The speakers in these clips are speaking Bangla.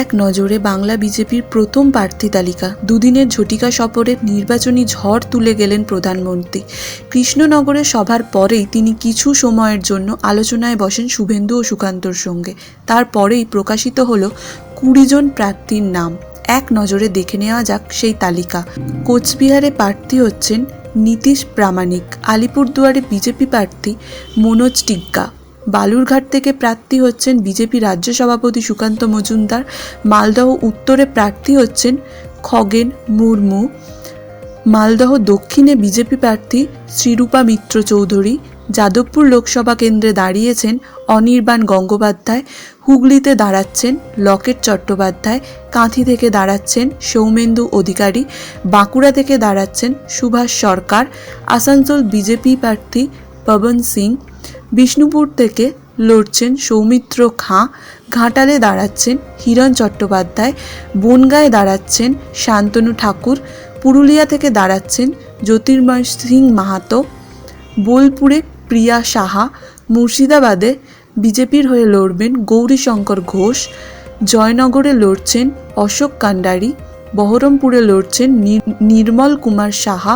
এক নজরে বাংলা বিজেপির প্রথম প্রার্থী তালিকা। দুদিনের ঝটিকা সফরের নির্বাচনী ঝড় তুলে গেলেন প্রধানমন্ত্রী। কৃষ্ণনগরে সভার পরেই তিনি কিছু সময়ের জন্য আলোচনায় বসেন শুভেন্দু ও সুকান্তর সঙ্গে। তারপরেই প্রকাশিত হল কুড়ি জন প্রার্থীর নাম। এক নজরে দেখে নেওয়া যাক সেই তালিকা। কোচবিহারে প্রার্থী হচ্ছেন নীতিশ প্রামাণিক। আলিপুরদুয়ারে বিজেপি প্রার্থী মনোজ টিগ্গা। বালুরঘাট থেকে প্রার্থী হচ্ছেন বিজেপি রাজ্য সভাপতি সুকান্ত মজুমদার, মালদহ উত্তরে প্রার্থী হচ্ছেন খগেন মুর্মু, মালদহ দক্ষিণে বিজেপি প্রার্থী শ্রীরূপা মিত্র চৌধুরী, যাদবপুর লোকসভা কেন্দ্রে দাঁড়িয়েছেন অনির্বাণ গঙ্গোপাধ্যায়, হুগলিতে দাঁড়াচ্ছেন লকেট চট্টোপাধ্যায়, কাঁথি থেকে দাঁড়াচ্ছেন সৌমেন্দু অধিকারী, বাঁকুড়া থেকে দাঁড়াচ্ছেন সুভাষ সরকার, আসানসোল বিজেপি প্রার্থী পবন সিং বিষ্ণুপুর থেকে লড়ছেন সৌমিত্র খাঁ। ঘাটালে দাঁড়াচ্ছেন হিরণ চট্টোপাধ্যায়। বনগাঁয় দাঁড়াচ্ছেন শান্তনু ঠাকুর। পুরুলিয়া থেকে দাঁড়াচ্ছেন জ্যোতির্ময় সিং মাহাতো। বোলপুরে প্রিয়া সাহা। মুর্শিদাবাদে বিজেপির হয়ে লড়বেন গৌরীশঙ্কর ঘোষ। জয়নগরে লড়ছেন অশোক কান্ডারি। বহরমপুরে লড়ছেন নির্মল কুমার সাহা।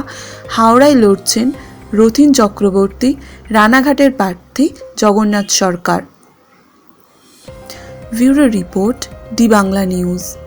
হাওড়ায় লড়ছেন রথিন চক্রবর্তী রানাঘাটের প্রার্থী Jagannath Sarkar. Bureau report D Bangla news.